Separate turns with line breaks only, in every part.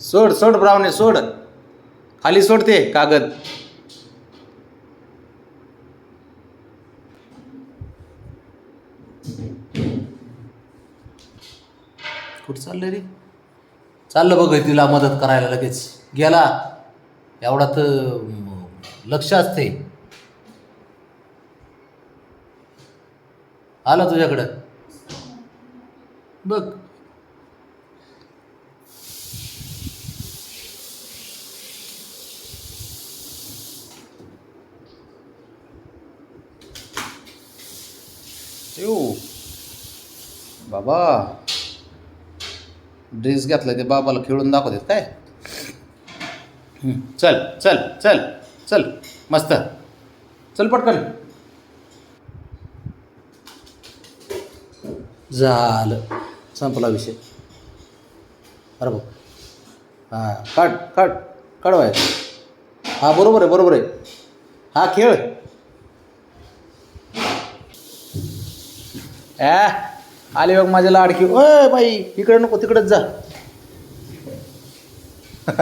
सोड सोड ब्राऊन सोड. खाली सोडते कागद. कुठ चाललं रे? चाललं बघ तिला मदत करायला लगेच. गेला. एवढा तर लक्ष असते आला तुझ्याकडं? बघ. शिव बाबा. ड्रेस घेतला ते बाबाला खेळून दाखवतात काय? चल चल चल चल. मस्त. चल पटकन. झालं. संपला विषय. अरे बघ. हां काढ काढ काढवाय हा बरोबर आहे बरोबर आहे. हा खेळ. ॲ आले बघ माझ्या लाडकी. ओय बाई इकडे नको तिकडेच जा.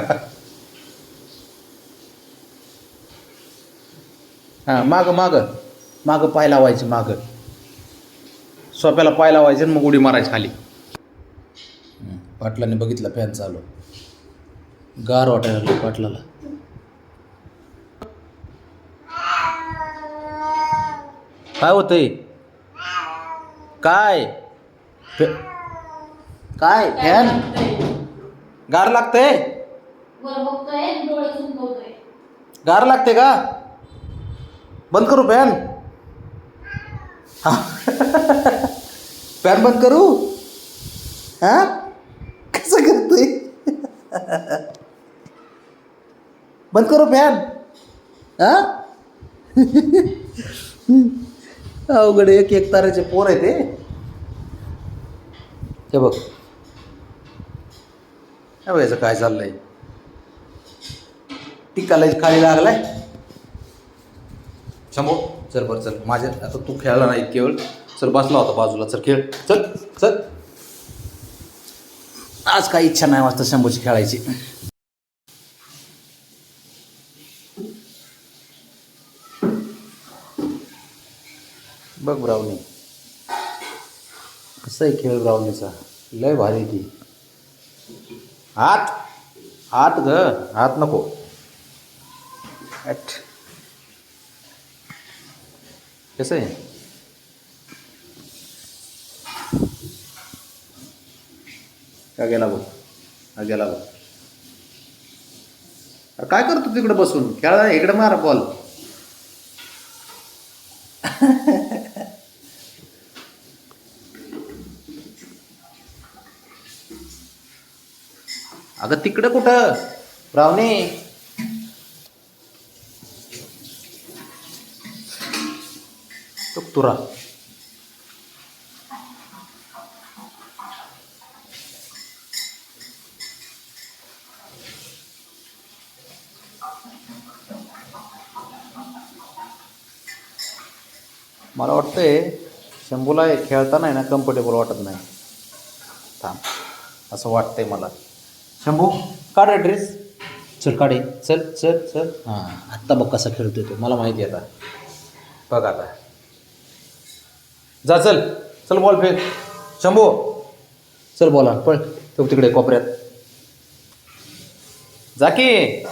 हां मागं मागं. मागं पाय लावायचे मागं. सोप्याला पाय लावायचे मग उडी मारायची खाली. पाटलाने बघितलं फॅन चालू. गार वाटायला लागलं पाटलाला. काय होतंय? काय? फॅ- काय? फॅन? गार लागतंय?
वर बघतोय डोळे चुंकवतोय
गार लागते का? बंद करू फॅन? फॅन बंद करू? हा? कसं करतोय? बंद करू फॅन? हा? अवघड एक एक ताराचे पोर आहे ते. हे बघ. काय बघायचं काय चाललंय? टिकाला खाली लागलाय. शंभो चल बरं चल. माझ्या आता तू खेळला नाही केवळ चल बसला होता बाजूला. चल खेळ. चल चल. आज काही इच्छा नाही वाजता शंभूची खेळायची. बघ ब्राउनी. कसं आहे खेळ ब्राउनीचा? लय भारी ती. हात हात ग हात नको. ॲट कसं आहे? का गेला बघ हा गेला बघ अरे काय करतो तिकडे बसून? खेळा इकडे मार बॉल अगं तिकडं कुठं? रावणे तुरा मला वाटतंय शंभूला खेळताना आहे ना कम्फर्टेबल वाटत नाही. थांब. असं वाटतंय मला. शंभू काढ रे ड्रेस चल काढे चल चल चल. हां आत्ता बघ कसा खेळतोय तो. मला माहिती आहे आता. बघ आता. जा चल. चल बॉल फेक शंभू. चल बॉला पळ. तो तिकडे कोपऱ्यात. जा की.